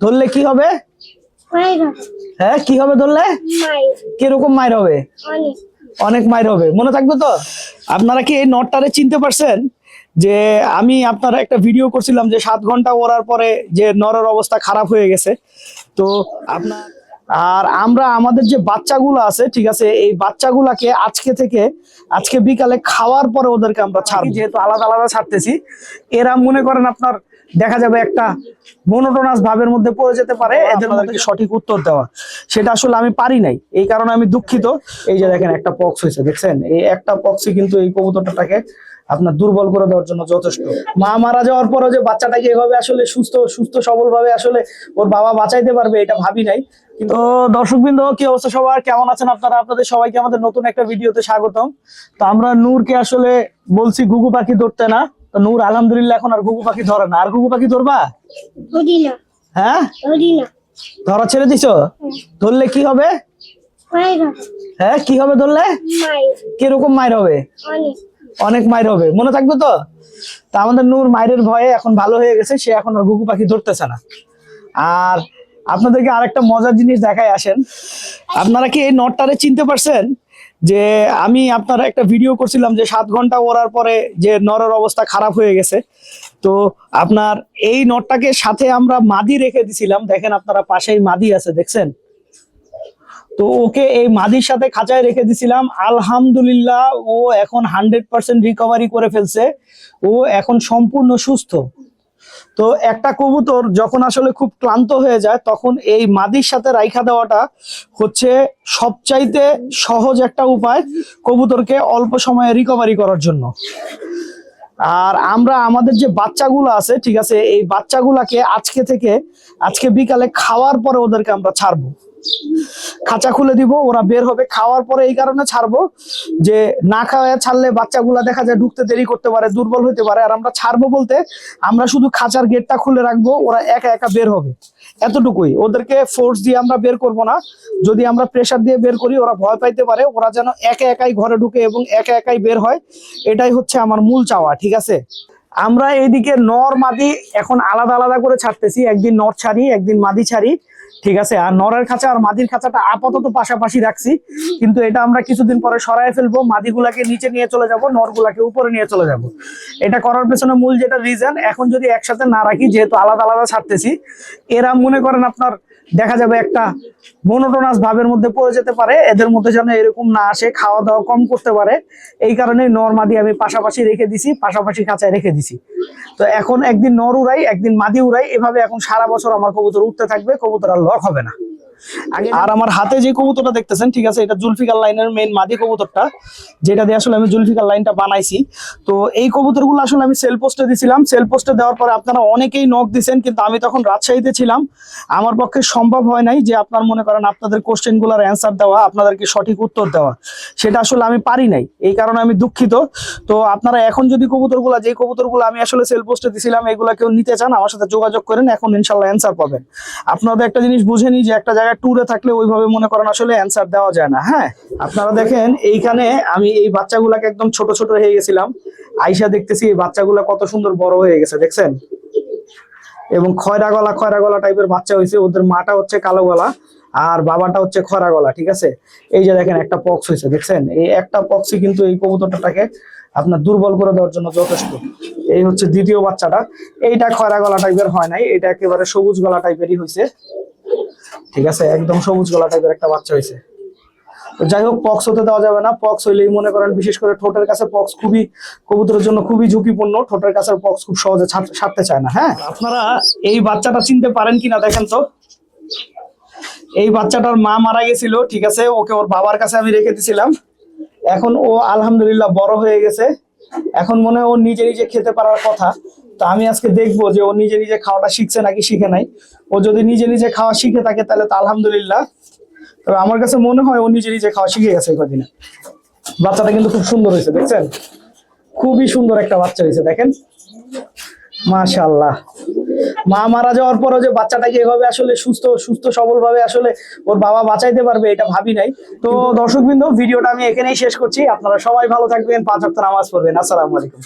ধরলে কি হবে? হ্যাঁ কি হবে ধরলে? কীরকম মায়ের হবে? অনেক। মায়ের হবে। মনে থাকবে তো? আপনারা কি এই নটটারে চিনতে পারছেন? যে আমি আপনারা একটা ভিডিও করছিলাম যে সাত ঘণ্টা ওড়ার পরে যে নরের অবস্থা খারাপ হয়ে গেছে। তো আপনার আর আমরা আমাদের যে বাচ্চাগুলো আছে ঠিক আছে এই বাচ্চাগুলাকে আজকে থেকে আজকে বিকালে খাওয়ার পরে ওদেরকে আমরা ছাড়ি যেহেতু আলাদা আলাদা ছাড়তেছি এরা মনে করেন আপনার দেখা যাবে একটা মনোটোনাস ভাবের মধ্যে পড়ে যেতে পারে এদের মধ্যে সঠিক উত্তর দেওয়া। সেটা আসলে আমি পারি নাই এই কারণে আমি দুঃখিত। এই যে দেখেন একটা পক্স হয়েছে দেখছেন? এই একটা পক্সই কিন্তু এই কবুতরটাকে আপনার দুর্বল করে দেওয়ার জন্য যথেষ্ট। মা মারা যাওয়ার পরও যে বাচ্চাটাকে এভাবে আসলে সুস্থ সুস্থ সবল ভাবে আসলে ওর বাবা বাঁচাইতে পারবে এটা ভাবি নাই। কিন্তু দর্শকবৃন্দ কি অবস্থা সবার? কেমন আছেন আপনারা? আপনাদের সবাইকে আমাদের নতুন একটা ভিডিওতে স্বাগতম। তো আমরা নূরকে আসলে বলছি গুগু পাখি ধরতে না। তো নূর আলহামদুলিল্লাহ এখন আর গুগু পাখি ধরে না। আর গুগু পাখি ধরবা? ধরি না। হ্যাঁ? ধরি না। ধরা ছেড়ে দিছো? ধরলে কি হবে? হ্যাঁ কি হবে ধরলে? কীরকম মায়ের হবে? অনেক। অনেক মায়ের হবে। মনে থাকবে তো? তা আমাদের নূর মায়ের ভয়ে এখন ভালো হয়ে গেছে। সে এখন আর ঘুঘু পাখি ধরতেছে না। আর আপনাদেরকে আরেকটা মজার জিনিস দেখায় আসেন। আপনারা কি এই নটটারে চিনতে পারছেন? যে আমি আপনারা একটা ভিডিও করছিলাম যে সাত ঘণ্টা ওড়ার পরে যে নরের অবস্থা খারাপ হয়ে গেছে। তো আপনার এই নটটাকে সাথে আমরা মাদি রেখে দিছিলাম। দেখেন আপনারা পাশেই মাদি আছে, দেখছেন? তো ওকে এই মাদির সাথে খাঁচায় রেখে দিছিলাম। আলহামদুলিল্লাহ, ও এখন হান্ড্রেড পার্সেন্ট রিকভারি করে ফেলছে। ও এখন সম্পূর্ণ সুস্থ। তো একটা কবুতর যখন আসলে খুব ক্লান্ত হয়ে যায়, তখন এই মাদির সাথে রাইখা দেওয়াটা হচ্ছে সবচাইতে সহজ একটা উপায় কবুতরকে অল্প সময়ে রিকভারি করার জন্য। আর আমরা, আমাদের যে বাচ্চাগুলো আছে, ঠিক আছে, এই বাচ্চাগুলাকে আজকে থেকে, আজকে বিকালে খাওয়ার পরে ওদেরকে আমরা ছাড়বো। খাঁচা খুলে দিব, ওরা বের হবে। খাওয়ার পরে এই কারণে ছাড়বো যে না খাওয়া ছাড়লে বাচ্চাগুলা দেখা যায় ঢুকতে দেরি করতে পারে, দুর্বল হতে পারে। আর আমরা ছাড়বো বলতে আমরা শুধু খাঁচার গেটটা খুলে রাখব, ওরা একা একা বের হবে। এতটুকুই। ওদেরকে ফোর্স দিয়ে আমরা বের করব না। যদি আমরা প্রেশার দিয়ে বের করি, ওরা ভয় পাইতে পারে। ওরা যেন একা একাই ঘরে ঢুকে এবং একা একাই বের হয়, এটাই হচ্ছে আমার মূল চাওয়া, ঠিক আছে? আমরা এইদিকে নর মাদি এখন আলাদা আলাদা করে ছাড়তেছি। একদিন নর ছাড়ি, একদিন মাদি ছাড়ি। ঠিক আছে? আর নরের খাঁচা আর মাদির খাঁচাটা আপাতত পাশাপাশি রাখছি। কিন্তু এটা আমরা কিছুদিন পরে সরাই ফেলব, মাদিগুলাকে নিচে নিয়ে চলে যাব, নরগুলাকে উপরে নিয়ে চলে যাব। এটা করার পেছনে মূল যেটা রিজন এখন যদি একসাথে না রাখি, যেহেতু আলাদা আলাদা ছাড়তেছি, এরা মনে করেন আপনার দেখা যাবে একটা মনোটোনাস ভাবের মধ্যে পড়ে যেতে পারে, এদের মধ্যে যেন এরকম না আসে, খাওয়া দাওয়া কম করতে পারে। এই কারণে নর মাদি আমি পাশাপাশি রেখে দিছি, পাশাপাশি খাঁচায় রেখে দিছি। তো এখন একদিন নর উড়াই, একদিন মাদি উড়াই, এভাবে এখন সারা বছর আমার কবুতর উঠতে থাকবে, কবুতর আর লক হবে না। আর আমার হাতে যে কবুতরটা দেখতেছেন, ঠিক আছে, এটা জুলফিকার লাইনের মেইন মাদি কবুতরটা, যেটা দিয়ে আসলে আমি জুলফিকার লাইনটা বানাইছি। তো এই কবুতরগুলো আসলে আমি সেল পোস্টে দিছিলাম। সেল পোস্টে দেওয়ার পরে আপনারা অনেকেই নক দিছেন, কিন্তু আমি তখন রাজশাহীতে ছিলাম। আমার পক্ষে সম্ভব হয় নাই যে আপনার মনে করেন আপনাদের কোশ্চেনগুলার অ্যান্সার দেওয়া, আপনাদেরকে সঠিক উত্তর দেওয়া। সেটা আসলে আমি পারি নাই। এই কারণে আমি দুঃখিত। তো আপনারা এখন যদি কবুতরগুলা, যে কবুতরগুলো আমি আসলে সেল পোস্টে দিছিলাম, এগুলা কেউ নিতে চান, আমার সাথে যোগাযোগ করেন, এখন ইনশাল্লাহ অ্যান্সার পাবেন। আপনাদের একটা জিনিস বুঝে নিই যে একটা জায়গায় ট্যুরে থাকলে ওইভাবে মনে করেন আসলে অ্যান্সার দেওয়া যায় না হ্যাঁ? আপনারা দেখেন, এইখানে আমি এই বাচ্চাগুলাকে একদম ছোট ছোট হয়ে গেছিলাম। আইসা দেখতেছি এই বাচ্চাগুলা কত সুন্দর বড় হয়ে গেছে, দেখছেন? এবং খয়রা গলা খয়রা গলা টাইপের বাচ্চা হয়েছে ওদের মাটা হচ্ছে কালো গলা, আর বাবাটা হচ্ছে খয়রা গলা, ঠিক আছে? এই যে দেখেন, একটা পক্স হয়েছে দেখছেন? এই একটা পক্সই কিন্তু এই কবুতরটাকে আপনার দুর্বল করে দেওয়ার জন্য যথেষ্ট। এই হচ্ছে দ্বিতীয় বাচ্চাটা। এইটা খয়রা গলা টাইপের হয় নাই, এটা একেবারে সবুজ গলা টাইপেরই হয়েছে ঠিক আছে? একদম সবুজ গলা টাইপের একটা বাচ্চা হয়েছে যাই হোক পক্স হতে দেওয়া যাবে না। পক্স হইলেই মনে করেন, বিশেষ করে ঠোঁটের কাছে পক্স খুবই, কবুতরের জন্য খুবই ঝুঁকিপূর্ণ। ঠোঁটের কাছে পক্স খুব সহজে ছাড়- ছাড়তে চায় না হ্যাঁ? আপনারা এই বাচ্চাটা চিনতে পারেন কিনা দেখেন তো। এই বাচ্চাটার মা মারা গেছিল, ঠিক আছে? ওকে ওর বাবার কাছে আমি রেখে দিছিলাম। এখন ও আলহামদুলিল্লাহ বড় হয়ে গেছে। এখন মনে হয় ও নিজে নিজে খেতে পারার কথা। তো আমি আজকে দেখব যে ও নিজে নিজে খাওয়াটা শিখছে নাকি শিখে নাই। ও যদি নিজে নিজে খাওয়া শিখে থাকে তাহলে তো আলহামদুলিল্লাহ। তবে আমার কাছে মনে হয় ও নিজে নিজে খাওয়া শিখে গেছে কদিনে বাচ্চাটা কিন্তু খুব সুন্দর হয়েছে, দেখছেন? খুবই সুন্দর একটা বাচ্চা হয়েছে, দেখেন? মাশাল্লাহ মা মারা যাওয়ার পরও যে বাচ্চাটাকে এভাবে আসলে সুস্থ সুস্থ সবল ভাবে আসলে ওর বাবা বাঁচাইতে পারবে, এটা ভাবি নাই। তো দর্শকবৃন্দ, ভিডিওটা আমি এখানেই শেষ করছি। আপনারা সবাই ভালো থাকবেন, পাঁচ হপ্তাহ নামাজ পড়বেন। আসসালামু আলাইকুম।